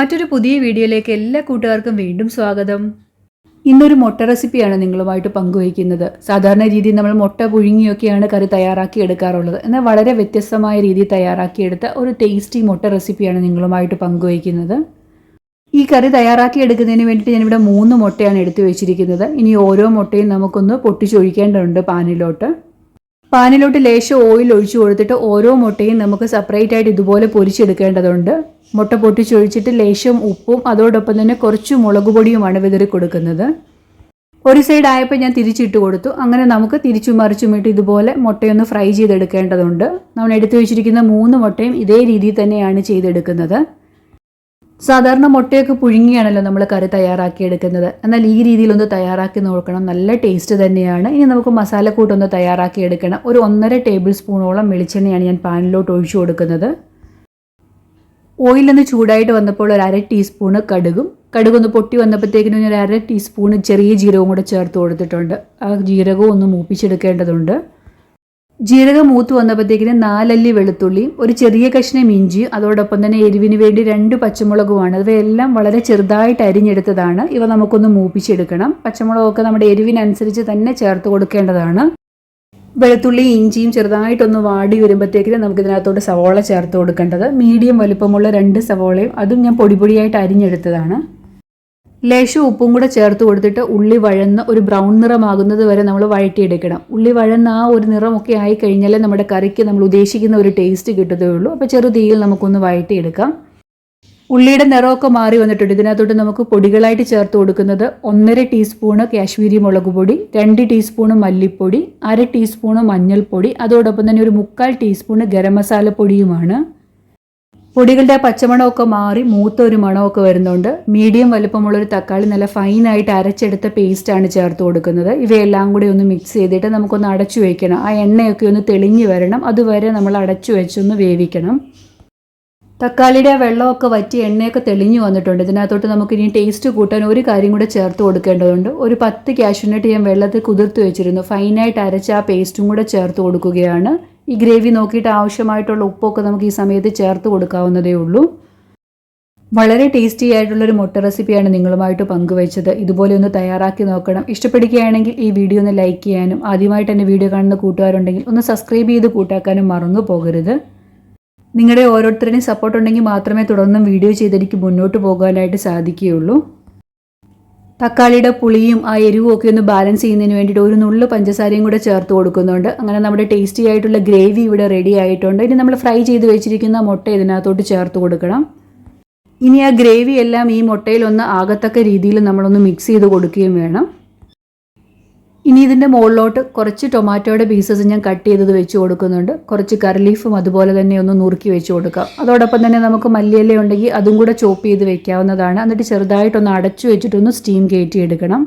മറ്റൊരു പുതിയ വീഡിയോയിലേക്ക് എല്ലാ കൂട്ടുകാർക്കും വീണ്ടും സ്വാഗതം. ഇന്നൊരു മുട്ട റെസിപ്പിയാണ് നിങ്ങളുമായിട്ട് പങ്കുവയ്ക്കുന്നത്. സാധാരണ രീതിയിൽ നമ്മൾ മുട്ട പുഴുങ്ങിയൊക്കെയാണ് കറി തയ്യാറാക്കി എടുക്കാറുള്ളത്. എന്നാൽ വളരെ വ്യത്യസ്തമായ രീതിയിൽ തയ്യാറാക്കിയെടുത്ത ഒരു ടേസ്റ്റി മുട്ട റെസിപ്പിയാണ് നിങ്ങളുമായിട്ട് പങ്കുവയ്ക്കുന്നത്. ഈ കറി തയ്യാറാക്കി എടുക്കുന്നതിന് വേണ്ടിയിട്ട് ഞാനിവിടെ മൂന്ന് മുട്ടയാണ് എടുത്തു വെച്ചിരിക്കുന്നത്. ഇനി ഓരോ മുട്ടയും നമുക്കൊന്ന് പൊട്ടിച്ചൊഴിക്കേണ്ടതുണ്ട് പാനിലോട്ട്. പാനിലോട്ട് ലേശം ഓയിൽ ഒഴിച്ചു കൊടുത്തിട്ട് ഓരോ മുട്ടയും നമുക്ക് സെപ്പറേറ്റ് ആയിട്ട് ഇതുപോലെ പൊരിച്ചെടുക്കേണ്ടതുണ്ട്. മുട്ട പൊട്ടിച്ചൊഴിച്ചിട്ട് ലേശം ഉപ്പും അതോടൊപ്പം തന്നെ കുറച്ച് മുളക് പൊടിയുമാണ് വിതറി കൊടുക്കുന്നത്. ഒരു സൈഡ് ആയപ്പോൾ ഞാൻ തിരിച്ചിട്ട് കൊടുത്തു. അങ്ങനെ നമുക്ക് തിരിച്ചു മറിച്ചും ഇട്ട് ഇതുപോലെ മുട്ടയൊന്ന് ഫ്രൈ ചെയ്തെടുക്കേണ്ടതുണ്ട്. നമ്മൾ എടുത്തു വെച്ചിരിക്കുന്ന മൂന്ന് മുട്ടയും ഇതേ രീതിയിൽ തന്നെയാണ് ചെയ്തെടുക്കുന്നത്. സാധാരണ മുട്ടയൊക്കെ പുഴുങ്ങിയാണല്ലോ നമ്മൾ കറി തയ്യാറാക്കി എടുക്കുന്നത്. എന്നാൽ ഈ രീതിയിലൊന്ന് തയ്യാറാക്കി നോക്കണം. നല്ല ടേസ്റ്റ് തന്നെയാണ്. ഇനി നമുക്ക് മസാലക്കൂട്ടൊന്ന് തയ്യാറാക്കി എടുക്കണം. ഒരു ഒന്നര ടേബിൾ സ്പൂണോളം വെളിച്ചെണ്ണയാണ് ഞാൻ പാനിലോട്ട് ഒഴിച്ചു കൊടുക്കുന്നത്. ഓയിലൊന്ന് ചൂടായിട്ട് വന്നപ്പോൾ ഒരു അര ടീസ്പൂണ് കടുകും. കടുകൊന്ന് പൊട്ടി വന്നപ്പോഴത്തേക്കിനും ഒരു അര ടീസ്പൂണ് ചെറിയ ജീരകവും കൂടെ ചേർത്ത് കൊടുത്തിട്ടുണ്ട്. ആ ജീരകവും ഒന്ന് മൂപ്പിച്ചെടുക്കേണ്ടതുണ്ട്. ജീരകം മൂത്ത് വന്നപ്പോഴത്തേക്കിന് നാലല്ലി വെളുത്തുള്ളിയും ഒരു ചെറിയ കഷ്ണം ഇഞ്ചി അതോടൊപ്പം തന്നെ എരിവിന് വേണ്ടി രണ്ട് പച്ചമുളകുമാണ്. ഇവയെല്ലാം വളരെ ചെറുതായിട്ട് അരിഞ്ഞെടുത്തതാണ്. ഇവ നമുക്കൊന്ന് മൂപ്പിച്ചെടുക്കണം. പച്ചമുളകൊക്കെ നമ്മുടെ എരിവിനനുസരിച്ച് തന്നെ ചേർത്ത് കൊടുക്കേണ്ടതാണ്. വെളുത്തുള്ളി ഇഞ്ചിയും ചെറുതായിട്ടൊന്ന് വാടി വരുമ്പോഴത്തേക്കിന് നമുക്ക് ഇതിനകത്തോട്ട് സവോള ചേർത്ത് കൊടുക്കേണ്ടത്. മീഡിയം വലുപ്പമുള്ള രണ്ട് സവോളയും. അതും ഞാൻ പൊടി പൊടിയായിട്ട് അരിഞ്ഞെടുത്തതാണ്. ലേശം ഉപ്പും കൂടെ ചേർത്ത് കൊടുത്തിട്ട് ഉള്ളി വഴന്ന് ഒരു ബ്രൗൺ നിറമാകുന്നത് വരെ നമ്മൾ വഴറ്റിയെടുക്കണം. ഉള്ളി വഴന്ന് ആ ഒരു നിറമൊക്കെ ആയി കഴിഞ്ഞാലേ നമ്മുടെ കറിക്ക് നമ്മൾ ഉദ്ദേശിക്കുന്ന ഒരു ടേസ്റ്റ് കിട്ടത്തേ അപ്പോൾ ചെറു തീയിൽ നമുക്കൊന്ന് വഴറ്റിയെടുക്കാം. ഉള്ളിയുടെ നിറമൊക്കെ മാറി വന്നിട്ടുണ്ട്. ഇതിനകത്തോട്ട് നമുക്ക് പൊടികളായിട്ട് ചേർത്ത് കൊടുക്കുന്നത് ഒന്നര ടീസ്പൂണ് കാശ്മീരി മുളക് പൊടി രണ്ട് ടീസ്പൂണ് മല്ലിപ്പൊടി അര ടീസ്പൂണ് മഞ്ഞൾപ്പൊടി അതോടൊപ്പം തന്നെ ഒരു മുക്കാൽ ടീസ്പൂണ് ഗരം മസാല പൊടിയുമാണ്. പൊടികളുടെ പച്ചമണമൊക്കെ മാറി മൂത്ത ഒരു മണമൊക്കെ വരുന്നുണ്ട്. മീഡിയം വലുപ്പമുള്ളൊരു തക്കാളി നല്ല ഫൈനായിട്ട് അരച്ചെടുത്ത പേസ്റ്റാണ് ചേർത്ത് കൊടുക്കുന്നത്. ഇവയെല്ലാം കൂടി ഒന്ന് മിക്സ് ചെയ്തിട്ട് നമുക്കൊന്ന് അടച്ചു വയ്ക്കണം. ആ എണ്ണയൊക്കെ ഒന്ന് തെളിഞ്ഞു വരണം. അതുവരെ നമ്മൾ അടച്ചു വെച്ചൊന്ന് വേവിക്കണം. തക്കാളിയുടെ വെള്ളമൊക്കെ വറ്റി എണ്ണയൊക്കെ തെളിഞ്ഞു വന്നിട്ടുണ്ട്. ഇതിനകത്തോട്ട് നമുക്ക് ഇനി ടേസ്റ്റ് കൂട്ടാൻ ഒരു കാര്യം കൂടെ ചേർത്ത് കൊടുക്കേണ്ടതുണ്ട്. ഒരു പത്ത് കാഷ്യൂനട്ട് ഞാൻ വെള്ളത്തിൽ കുതിർത്ത് വെച്ചിരുന്നു. ഫൈനായിട്ട് അരച്ച ആ പേസ്റ്റും കൂടെ ചേർത്ത് കൊടുക്കുകയാണ്. ഈ ഗ്രേവി നോക്കിയിട്ട് ആവശ്യമായിട്ടുള്ള ഉപ്പൊക്കെ നമുക്ക് ഈ സമയത്ത് ചേർത്ത് കൊടുക്കാവുന്നതേ ഉള്ളൂ. വളരെ ടേസ്റ്റി ആയിട്ടുള്ളൊരു മുട്ട റെസിപ്പിയാണ് നിങ്ങളുമായിട്ട് പങ്കുവച്ചത്. ഇതുപോലെ ഒന്ന് തയ്യാറാക്കി നോക്കണം. ഇഷ്ടപ്പെടുകയാണെങ്കിൽ ഈ വീഡിയോ ഒന്ന് ലൈക്ക് ചെയ്യാനും ആദ്യമായിട്ട് എന്റെ വീഡിയോ കാണുന്ന കൂട്ടുകാരുണ്ടെങ്കിൽ ഒന്ന് സബ്സ്ക്രൈബ് ചെയ്ത് കൂട്ടാക്കാനും മറന്നു പോകരുത്. നിങ്ങളുടെ ഓരോരുത്തരുടെയും സപ്പോർട്ട് ഉണ്ടെങ്കിൽ മാത്രമേ തുടർന്നും വീഡിയോ ചെയ്തെനിക്ക് മുന്നോട്ട് പോകാനായിട്ട് സാധിക്കുകയുള്ളൂ. തക്കാളിയുടെ പുളിയും ആ എരിവും ഒക്കെ ഒന്ന് ബാലൻസ് ചെയ്യുന്നതിന് വേണ്ടിയിട്ട് ഒരു നുള്ളു പഞ്ചസാരയും കൂടെ ചേർത്ത് കൊടുക്കുന്നുണ്ട്. അങ്ങനെ നമ്മുടെ ടേസ്റ്റി ആയിട്ടുള്ള ഗ്രേവി ഇവിടെ റെഡി ആയിട്ടുണ്ട്. ഇനി നമ്മൾ ഫ്രൈ ചെയ്ത് വെച്ചിരിക്കുന്ന മുട്ട ഇതിനകത്തോട്ട് ചേർത്ത് കൊടുക്കണം. ഇനി ആ ഗ്രേവി എല്ലാം ഈ മുട്ടയിലൊന്ന് ആകത്തക്ക രീതിയിൽ നമ്മളൊന്ന് മിക്സ് ചെയ്ത് കൊടുക്കുകയും വേണം. ഇനി ഇതിന്റെ മുകളിലോട്ട് കുറച്ച് ടൊമാറ്റോയുടെ പീസസ് ഞാൻ കട്ട് ചെയ്തത് വെച്ച് കൊടുക്കുന്നുണ്ട്. കുറച്ച് കറിലീഫും അതുപോലെ തന്നെ ഒന്ന് നുറുക്കി വെച്ച് കൊടുക്കാം. അതോടൊപ്പം തന്നെ നമുക്ക് മല്ലിയല്ലേ ഉണ്ടെങ്കിൽ അതും കൂടെ ചോപ്പ് ചെയ്ത് വെക്കാവുന്നതാണ്. എന്നിട്ട് ചെറുതായിട്ടൊന്ന് അടച്ചു വെച്ചിട്ടൊന്ന് സ്റ്റീം കയറ്റിയെടുക്കണം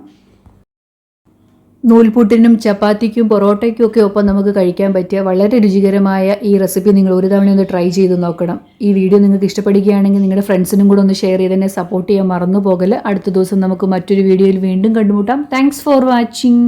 നൂൽപുട്ടിനും ചപ്പാത്തിക്കും പൊറോട്ടയ്ക്കും ഒക്കെ ഒപ്പം നമുക്ക് കഴിക്കാൻ പറ്റിയ വളരെ രുചികരമായ ഈ റെസിപ്പി നിങ്ങൾ ഒരു തവണ ഒന്ന് ട്രൈ ചെയ്ത് നോക്കണം. ഈ വീഡിയോ നിങ്ങൾക്ക് ഇഷ്ടപ്പെടുകയാണെങ്കിൽ നിങ്ങളുടെ ഫ്രണ്ട്സിനും കൂടെ ഒന്ന് ഷെയർ ചെയ്ത് സപ്പോർട്ട് ചെയ്യാൻ മറന്നു പോകൽ അടുത്ത ദിവസം നമുക്ക് മറ്റൊരു വീഡിയോയിൽ വീണ്ടും കണ്ടുമുട്ടാം. Thanks for watching